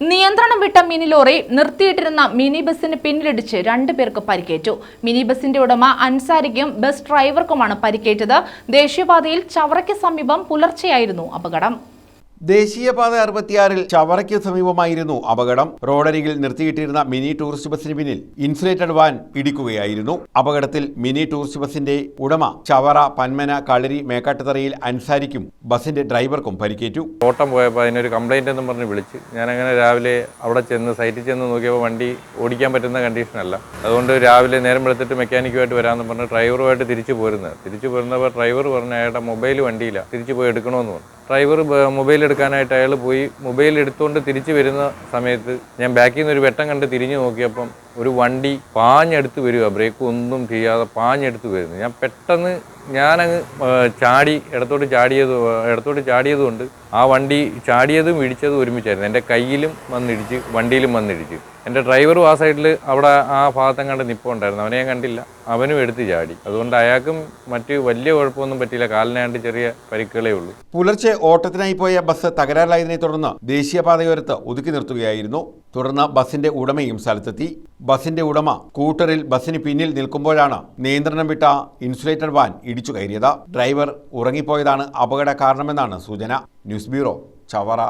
നിയന്ത്രണം വിട്ട mini lorry നിർത്തിയിട്ടിരുന്ന മിനി ബസിന് പിന്നിലിടിച്ച് രണ്ടു പേർക്ക് പരിക്കേറ്റു. മിനി ബസിന്റെ ഉടമ അൻസാരിക്കും ബസ് ഡ്രൈവർക്കുമാണ് പരിക്കേറ്റത്. ദേശീയപാതയിൽ ചവറയ്ക്ക് സമീപം പുലർച്ചെയായിരുന്നു അപകടം. ദേശീയപാത അറുപത്തിയാറിൽ ചവറയ്ക്ക് സമീപമായിരുന്നു അപകടം. റോഡരികിൽ നിർത്തിയിട്ടിരുന്ന മിനി ടൂറിസ്റ്റ് ബസിന് പിന്നിൽ ഇൻസുലേറ്റഡ് വാൻ ഇടിക്കുകയായിരുന്നു. അപകടത്തിൽ മിനി ടൂറിസ്റ്റ് ബസിന്റെ ഉടമ ചവറ പന്മന കളരി മേക്കാട്ടുതറയിൽ അൻസാരിക്കും ബസിന്റെ ഡ്രൈവർക്കും പരിക്കേറ്റു. ഓട്ടം പോയപ്പോൾ അതിനൊരു കംപ്ലൈന്റ് എന്ന് പറഞ്ഞ് വിളിച്ച്. ഞാനങ്ങനെ രാവിലെ അവിടെ ചെന്ന് സൈറ്റിൽ ചെന്ന് നോക്കിയപ്പോൾ വണ്ടി ഓടിക്കാൻ പറ്റുന്ന കണ്ടീഷനല്ല അതുകൊണ്ട് രാവിലെ നേരം വെളുത്തിട്ട് മെക്കാനിക്കുമായിട്ട് വരാമെന്ന് പറഞ്ഞ് ഡ്രൈവറുമായിട്ട് തിരിച്ചു പോരുന്നത്. തിരിച്ചു പോരുന്നപ്പോൾ ഡ്രൈവർ പറഞ്ഞ അയാളുടെ മൊബൈൽ വണ്ടിയില്ല തിരിച്ചു പോയി എടുക്കണമെന്ന് പറഞ്ഞു. ഡ്രൈവർ മൊബൈൽ എടുക്കാനായിട്ട് അയാൾ പോയി. മൊബൈൽ എടുത്തുകൊണ്ട് തിരിച്ചു വരുന്ന സമയത്ത് ഞാൻ ബാക്കിൽ നിന്ന് ഒരു വെട്ടം കണ്ട് തിരിഞ്ഞു നോക്കിയപ്പം ഒരു വണ്ടി പാഞ്ഞെടുത്ത് വരിക ബ്രേക്ക് ഒന്നും ചെയ്യാതെ പാഞ്ഞെടുത്ത് വരുന്നു. ഞാൻ പെട്ടെന്ന് ഞാനങ്ങ് ചാടി ഇടത്തോട്ട് ചാടിയത് ഇടത്തോട്ട് ചാടിയത് കൊണ്ട് ആ വണ്ടി ചാടിയതും ഇടിച്ചതും ഒരുമിച്ചായിരുന്നു. എന്റെ കയ്യിലും വന്നിടിച്ച് വണ്ടിയിലും വന്നിടിച്ച്. എന്റെ ഡ്രൈവറും ആ സൈഡിൽ അവിടെ ആ ഭാഗത്തെങ്ങാണ്ട് നിപ്പുണ്ടായിരുന്നു. അവനെ ഞാൻ കണ്ടില്ല. അവനും എടുത്ത് ചാടി. അതുകൊണ്ട് അയാൾക്കും മറ്റ് വലിയ കുഴപ്പമൊന്നും പറ്റിയില്ല. കാലിനാണ്ട് ചെറിയ പരിക്കുകളേ ഉള്ളൂ. പുലർച്ചെ ഓട്ടത്തിനായി പോയ ബസ് തകരാറിലായതിനെ തുടർന്ന് ദേശീയപാതയോരത്ത് ഒതുക്കി നിർത്തുകയായിരുന്നു തുടർന്ന് ബസിന്റെ ഉടമയും സ്ഥലത്തെത്തി. ബസിന്റെ ഉടമ സ്കൂട്ടറിൽ ബസിന് പിന്നിൽ നിൽക്കുമ്പോഴാണ് നിയന്ത്രണം വിട്ട ഇൻസുലേറ്റഡ് വാൻ ഇടിച്ചു കയറിയത്. ഡ്രൈവർ ഉറങ്ങിപ്പോയതാണ് അപകട കാരണമെന്നാണ് സൂചന. News bureau Chavara.